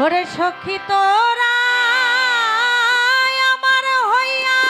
ওরে সখী আমার হইয়া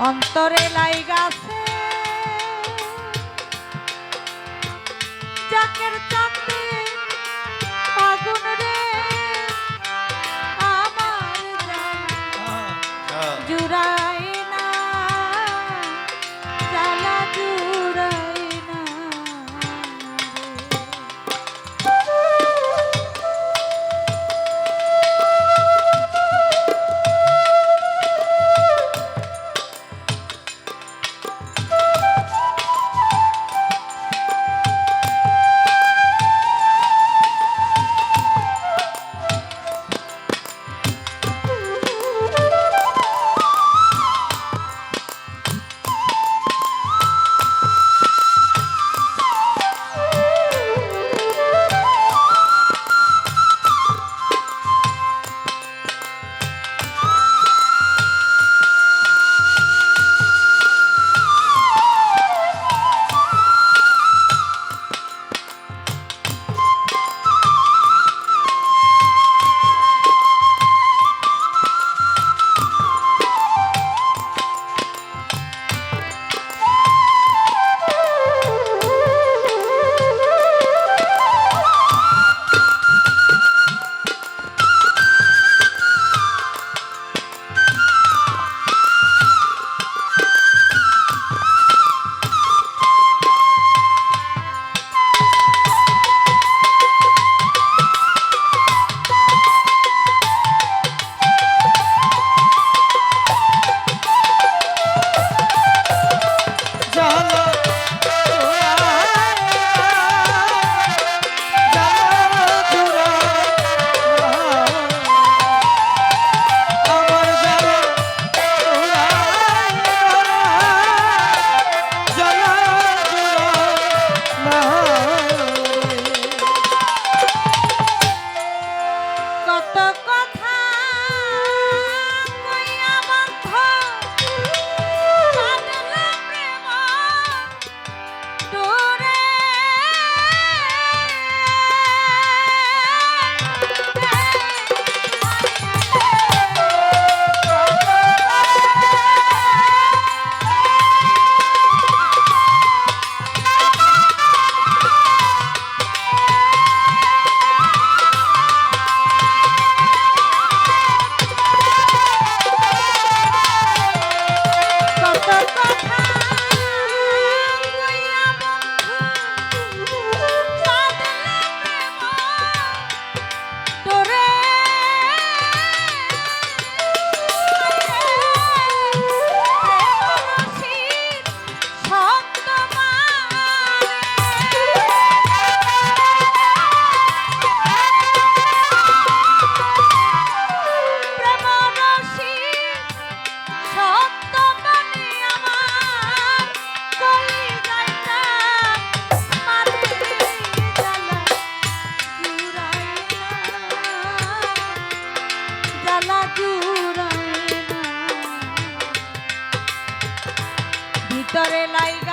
অন্তরে লাইগাছে চাকের চাঁদে ভিতরে লাইগা